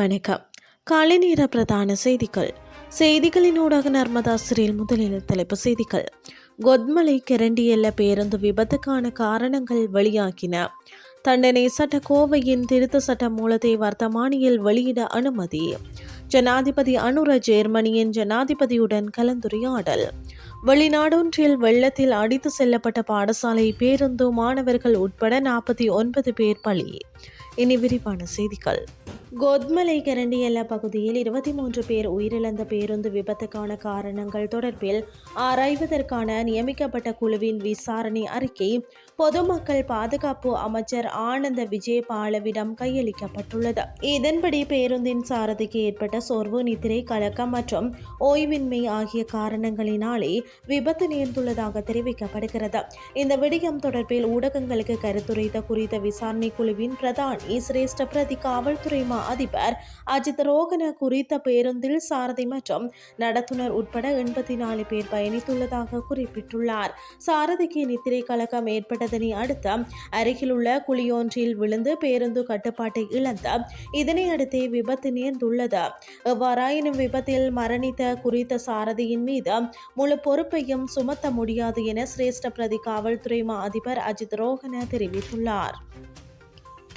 வணக்கம். காலை நேர பிரதான செய்திகள். செய்திகளினூடாக நர்மதா சிறில் முதலில் தலைப்பு செய்திகள். கொத்மலை கரண்டியல்ல பேருந்து விபத்துக்கான காரணங்கள் வெளியாகின. தண்டனை சட்ட கோவையின் திருத்த சட்ட மூலத்தை வர்த்தமானியில் வெளியிட அனுமதி. ஜனாதிபதி அனுர ஜெர்மனியின் ஜனாதிபதியுடன் கலந்துரையாடல். வெளிநாடொன்றில் வெள்ளத்தில் அடித்து செல்லப்பட்ட பாடசாலை பேருந்து மாணவர்கள் உட்பட நாற்பத்தி ஒன்பது பேர் பலி. இனி விரிவான செய்திகள். கொத்மலை கரண்டியல்ல பகுதியில் இருபத்தி மூன்று பேர் உயிரிழந்த பேருந்து விபத்துக்கான காரணங்கள் தொடர்பில் ஆராய்வதற்கான நியமிக்கப்பட்ட குழுவின் விசாரணை அறிக்கை பொதுமக்கள் பாதுகாப்பு அமைச்சர் ஆனந்த விஜயபாலவிடம் கையளிக்கப்பட்டுள்ளது. இதன்படி பேருந்தின் சாரதிக்கு ஏற்பட்ட சோர்வு நித்திரை கலக்கம் மற்றும் ஓய்வின்மை ஆகிய காரணங்களினாலே விபத்து நேர்ந்துள்ளதாக தெரிவிக்கப்படுகிறது. இந்த விடயம் தொடர்பில் ஊடகங்களுக்கு கருத்துரைத்த குறித்த விசாரணை குழுவின் பிரதான் சிரேஷ்ட பிரதி காவல்துறை மா அதிபர் அஜித் ரோகன குறித்த பேருந்தில் சாரதி மற்றும் நடத்துனர் உட்பட எண்பத்தி நாலு பேர் பயணித்துள்ளதாக குறிப்பிட்டுள்ளார். சாரதிக்கு நித்திரை கலக்கம் ஏற்பட்டதனை அடுத்து அருகிலுள்ள குழியொன்றில் விழுந்து பேருந்து கட்டுப்பாட்டை இழந்த இதனை அடுத்தே விபத்து நேர்ந்துள்ளது. எவ்வாறாயினும் விபத்தில் மரணித்த குறித்த சாரதியின் மீது முழு பொறுப்பு பொறுப்பையும் சுமத்த முடியாது என சிரேஷ்ட பிரதி காவல்துறை மா அதிபர் அஜித் ரோஹன தெரிவித்துள்ளார்.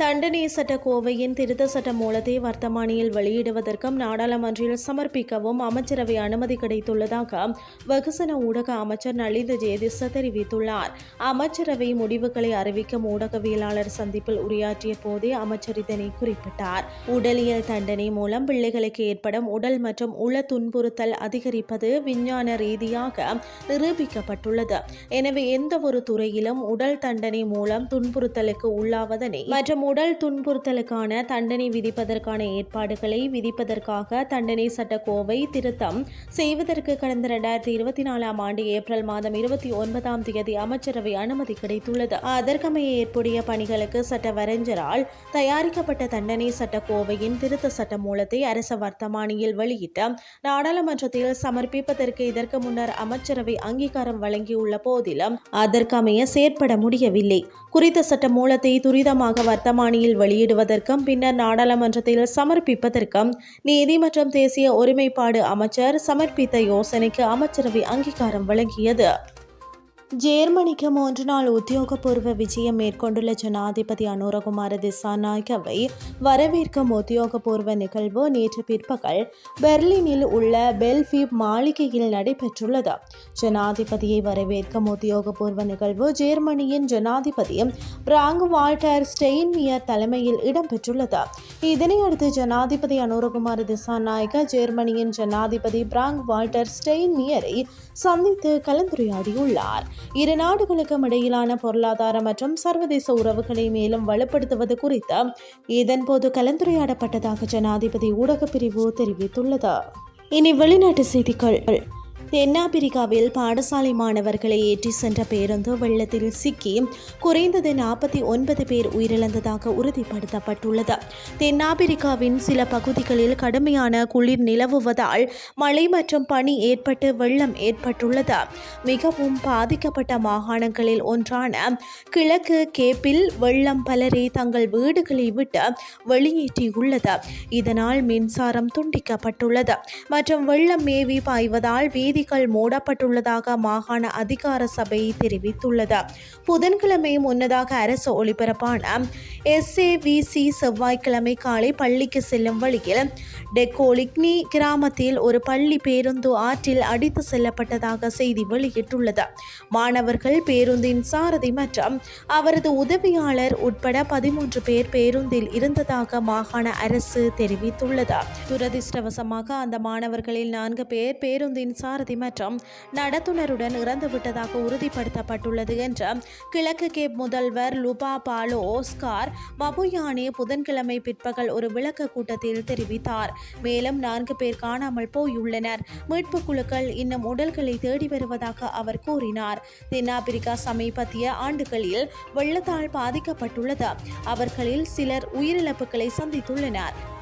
தண்டனை சட்ட கோவையின் திருத்த சட்ட மூலத்தை வர்த்தமானியில் வெளியிடுவதற்கும் நாடாளுமன்றில் சமர்ப்பிக்கவும் அமைச்சரவை அனுமதி கிடைத்துள்ளதாக வகுசன ஊடக அமைச்சர் நளிந்த ஜெயதிச தெரிவித்துள்ளார். அமைச்சரவை முடிவுகளை அறிவிக்கும் ஊடகவியலாளர் சந்திப்பில் உரையாற்றிய போதே அமைச்சர் இதனை குறிப்பிட்டார். உடலியல் தண்டனை மூலம் பிள்ளைகளுக்கு ஏற்படும் உடல் மற்றும் உள துன்புறுத்தல் அதிகரிப்பது விஞ்ஞான ரீதியாக நிரூபிக்கப்பட்டுள்ளது. எனவே எந்த ஒரு துறையிலும் உடல் தண்டனை மூலம் துன்புறுத்தலுக்கு உள்ளாவதனை மற்றும் உடல் துன்புறுத்தலுக்கான தண்டனை விதிப்பதற்கான ஏற்பாடுகளை விதிப்பதற்காக தண்டனை சட்டக்கோவை திருத்தம் செய்வதற்கு கடந்த இரண்டாயிரத்தி இருபத்தி நாலாம் ஆண்டு ஏப்ரல் மாதம் இருபத்தி ஒன்பதாம் தேதி அமைச்சரவை அனுமதி கிடைத்துள்ளது. அதற்கமைய ஏற்புடைய பணிகளுக்கு சட்ட வரைஞரால் தயாரிக்கப்பட்ட தண்டனை சட்டக்கோவையின் திருத்த சட்ட மூலத்தை அரச வர்த்தமானியில் வெளியிட்ட நாடாளுமன்றத்தில் சமர்ப்பிப்பதற்கு இதற்கு முன்னர் அமைச்சரவை அங்கீகாரம் வழங்கியுள்ள போதிலும் அதற்கமைய செயற்பட முடியவில்லை. குறித்த சட்ட மூலத்தை துரிதமாக வர்த்தமானியில் வெளியிடுவதற்கும் பின்னர் நாடாளுமன்றத்தில் சமர்ப்பிப்பதற்கும் நீதி மற்றும் தேசிய ஒருமைப்பாடு அமைச்சர் சமர்ப்பித்த யோசனைக்கு அமைச்சரவை அங்கீகாரம் வழங்கியது. ஜேர்மனிக்கு மூன்று நாள் உத்தியோகபூர்வ விஜயம் மேற்கொண்டுள்ள ஜனாதிபதி அனுரகுமார திசாநாயகவை வரவேற்கும் உத்தியோகபூர்வ நிகழ்வு நேற்று பிற்பகல் பெர்லினில் உள்ள பெல்ஃபீப் மாளிகையில் நடைபெற்றுள்ளது. ஜனாதிபதியை வரவேற்கும் உத்தியோகபூர்வ நிகழ்வு ஜேர்மனியின் ஜனாதிபதி பிராங்க் வால்டர் ஸ்டெயின்மியர் தலைமையில் இடம்பெற்றுள்ளது. இதனையடுத்து ஜனாதிபதி அனுரகுமார திசாநாயக ஜெர்மனியின் ஜனாதிபதி பிராங்க் வால்டர் ஸ்டெயின்மியரை சந்தித்து கலந்துரையாடியுள்ளார். இரு நாடுகளுக்கும் இடையிலான பொருளாதார மற்றும் சர்வதேச உறவுகளை மேலும் வலுப்படுத்துவது குறித்து இதன்போது கலந்துரையாடப்பட்டதாக ஜனாதிபதி ஊடகப் பிரிவு தெரிவித்துள்ளது. இனி வெளிநாட்டு செய்திகள். தென்னாப்பிரிக்காவில் பாடசாலை மாணவர்களை ஏற்றி சென்ற பேருந்து வெள்ளத்தில் சிக்கி குறைந்தது நாற்பத்தி ஒன்பது பேர் உயிரிழந்ததாக உறுதிப்படுத்தப்பட்டுள்ளது. தென்னாப்பிரிக்காவின் சில பகுதிகளில் கடுமையான குளிர் நிலவுவதால் மழை மற்றும் பனி ஏற்பட்டு வெள்ளம் ஏற்பட்டுள்ளது. மிகவும் பாதிக்கப்பட்ட மாகாணங்களில் ஒன்றான கிழக்கு கேப்பில் வெள்ளம் பலரை தங்கள் வீடுகளை விட்டு வெளியேற்றியுள்ளது. இதனால் மின்சாரம் துண்டிக்கப்பட்டுள்ளது. மற்றும் வெள்ளம் மேவி பாய்வதால் வீதி வீதிகள் மூடப்பட்டுள்ளதாக மாகாண அதிகார சபை தெரிவித்துள்ளது. புதன்கிழமை முன்னதாக அரசு ஒளிபரப்பான எஸ்ஏவிசி செவ்வாய்க்கிழமை காலை பள்ளிக்கு செல்லும் வழியில் டெக்கோலிக்னி கிராமத்தில் ஒரு பள்ளி பேருந்து ஆற்றில் அடித்து செல்லப்பட்டதாக செய்தி வெளியிட்டுள்ளது. மாணவர்கள் பேருந்தின் சாரதி மற்றும் அவரது உதவியாளர் உட்பட பதிமூன்று பேர் பேருந்தில் இருந்ததாக மாகாண அரசு தெரிவித்துள்ளது. துரதிருஷ்டவசமாக அந்த மாணவர்களில் நான்கு பேர் பேருந்தின் சாரதி மற்றும் நடத்துனருடன் இறந்துவிட்டதாக உறுதிப்படுத்தப்பட்டுள்ளது என்று கிழக்கு கேப் முதல்வர் லுபா பாலோ ஓஸ்கார் மபுயானே புதன்கிழமை பிற்பகல் ஒரு விளக்க கூட்டத்தில் தெரிவித்தார். மேலும் நான்கு பேர் காணாமல் போயுள்ளனர். மீட்பு குழுக்கள் இன்னும் உடல்களை தேடி வருவதாக அவர் கூறினார். தென்னாப்பிரிக்கா சமீபத்திய ஆண்டுகளில் வெள்ளத்தால் பாதிக்கப்பட்டுள்ளது. அவர்களில் சிலர் உயிரிழப்புகளை சந்தித்துள்ளனர்.